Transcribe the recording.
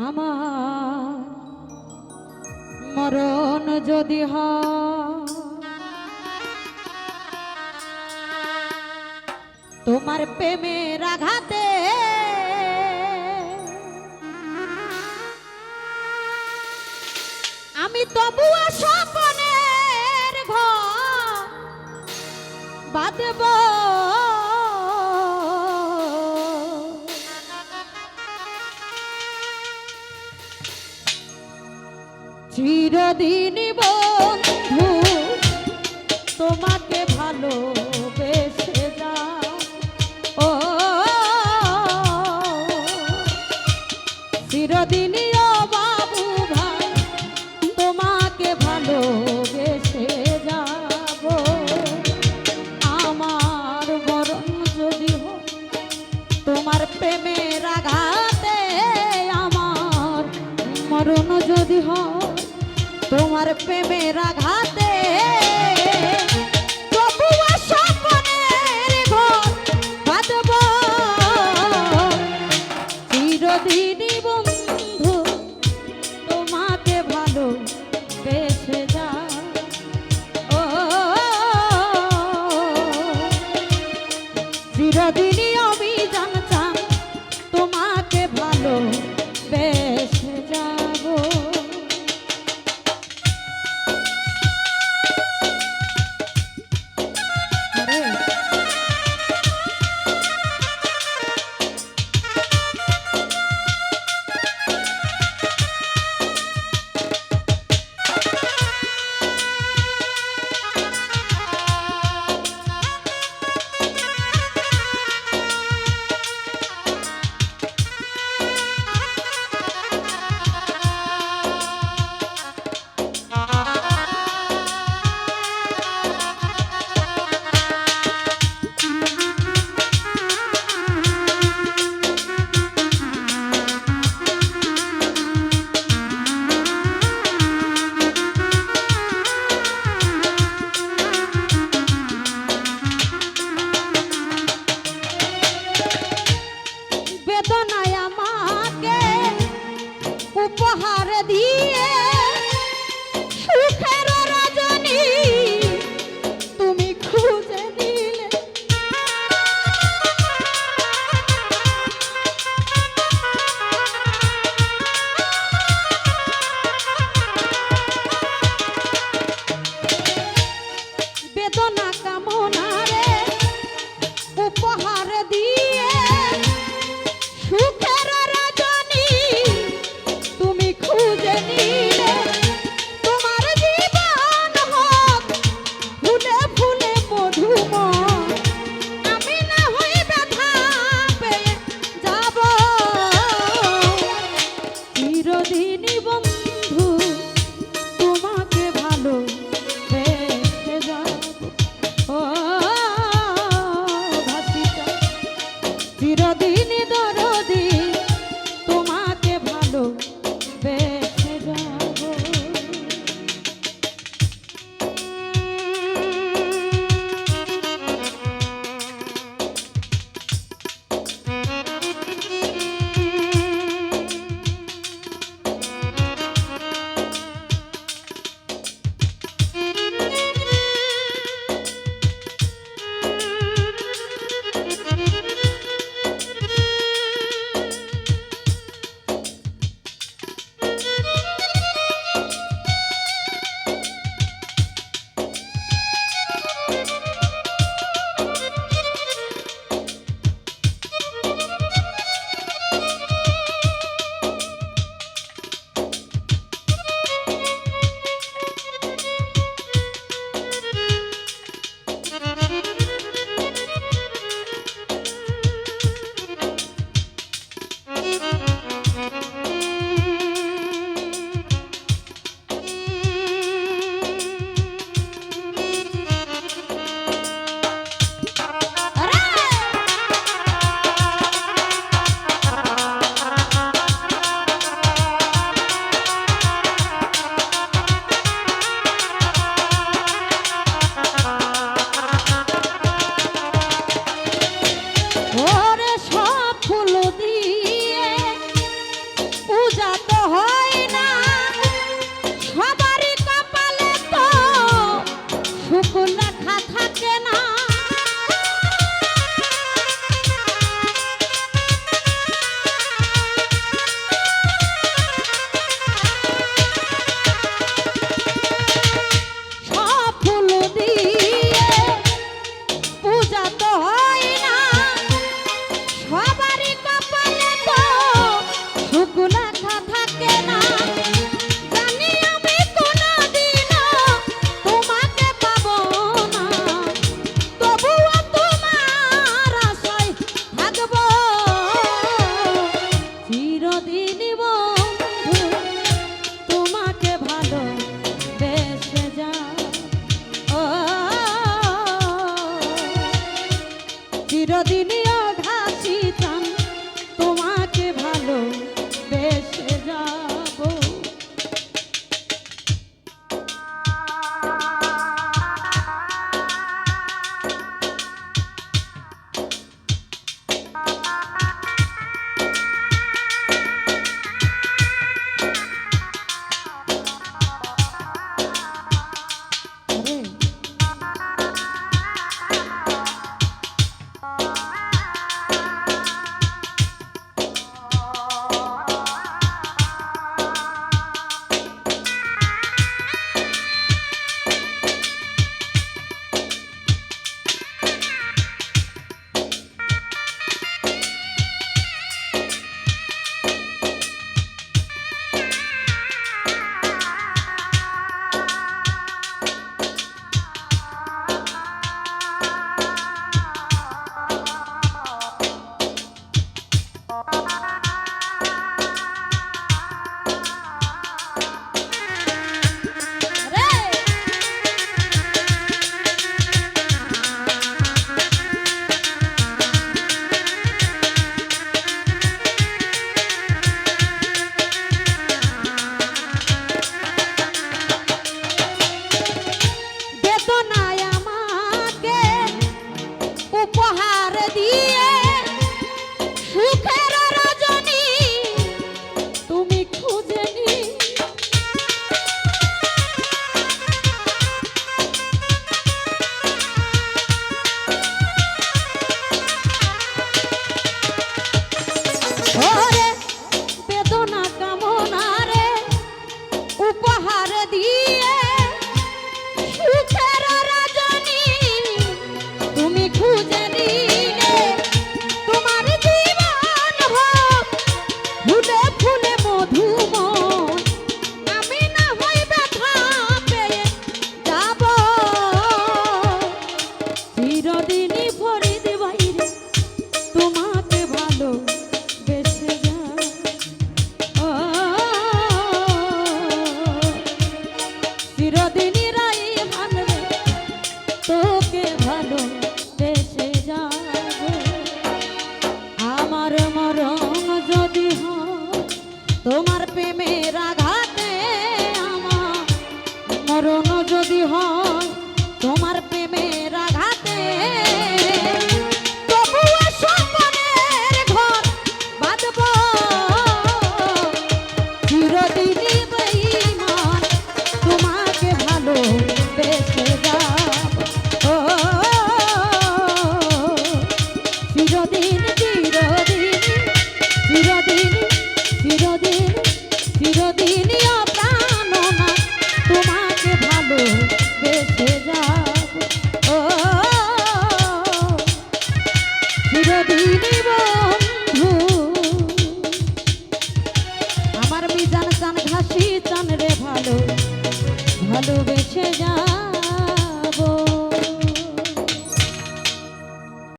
আমার মরণ যদি তোমার প্রেমের আঘাতে আমি তবুও স্বপনের ঘর বাঁধব हो। तुम्हारे पे मेरा घाते আমার প্রেমের আঘাতে আমার মরণ যদি হয়